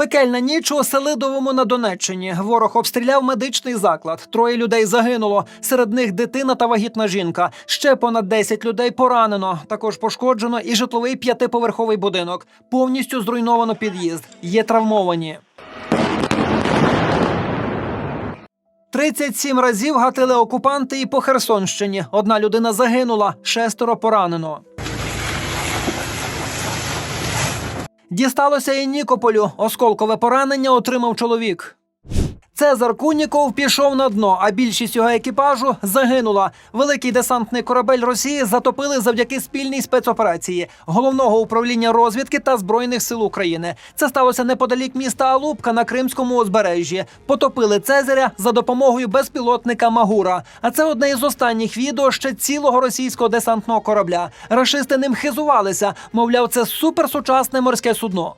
Пекельна ніч у Селидовому на Донеччині. Ворог обстріляв медичний заклад. Троє людей загинуло. Серед них дитина та вагітна жінка. Ще понад 10 людей поранено. Також пошкоджено і житловий п'ятиповерховий будинок. Повністю зруйновано під'їзд. Є травмовані. 37 разів гатили окупанти і по Херсонщині. Одна людина загинула, шестеро поранено. Дісталося і Нікополю. Осколкове поранення отримав чоловік. Цезар Куніков пішов на дно, а більшість його екіпажу загинула. Великий десантний корабель Росії затопили завдяки спільній спецоперації головного управління розвідки та збройних сил України. Це сталося неподалік міста Алупка на Кримському узбережжі. Потопили Цезаря за допомогою безпілотника Магура. А це одне із останніх відео ще цілого російського десантного корабля. Рашисти ним хизувалися. Мовляв, це суперсучасне морське судно.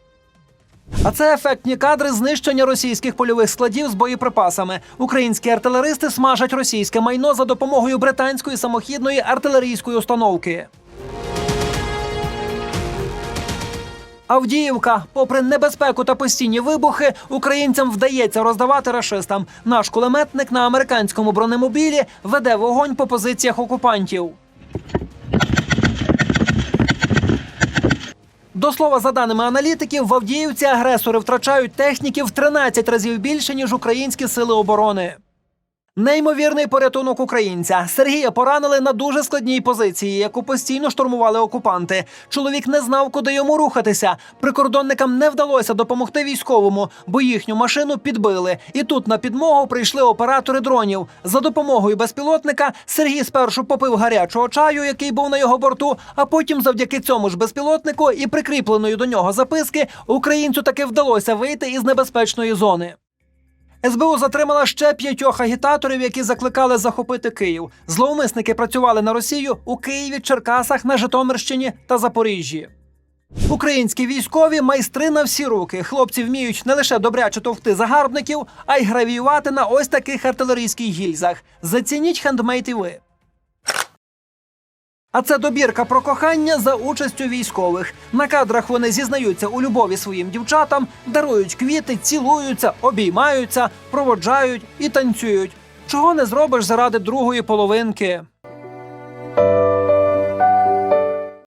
А це ефектні кадри знищення російських польових складів з боєприпасами. Українські артилеристи смажать російське майно за допомогою британської самохідної артилерійської установки. Авдіївка, попри небезпеку та постійні вибухи, українцям вдається роздавати рашистам. Наш кулеметник на американському бронемобілі веде вогонь по позиціях окупантів. До слова, за даними аналітиків, в Авдіївці агресори втрачають техніки в 13 разів більше, ніж українські сили оборони. Неймовірний порятунок українця. Сергія поранили на дуже складній позиції, яку постійно штурмували окупанти. Чоловік не знав, куди йому рухатися. Прикордонникам не вдалося допомогти військовому, бо їхню машину підбили. І тут на підмогу прийшли оператори дронів. За допомогою безпілотника Сергій спершу попив гарячого чаю, який був на його борту. А потім, завдяки цьому ж безпілотнику і прикріпленої до нього записки, українцю таки вдалося вийти із небезпечної зони. СБУ затримала ще п'ятьох агітаторів, які закликали захопити Київ. Зловмисники працювали на Росію у Києві, Черкасах, на Житомирщині та Запоріжжі. Українські військові майстри на всі руки. Хлопці вміють не лише добряче товкти загарбників, а й гравіювати на ось таких артилерійських гільзах. Зацініть хендмейт і ви. А це добірка про кохання за участю військових. На кадрах вони зізнаються у любові своїм дівчатам, дарують квіти, цілуються, обіймаються, проводжають і танцюють. Чого не зробиш заради другої половинки?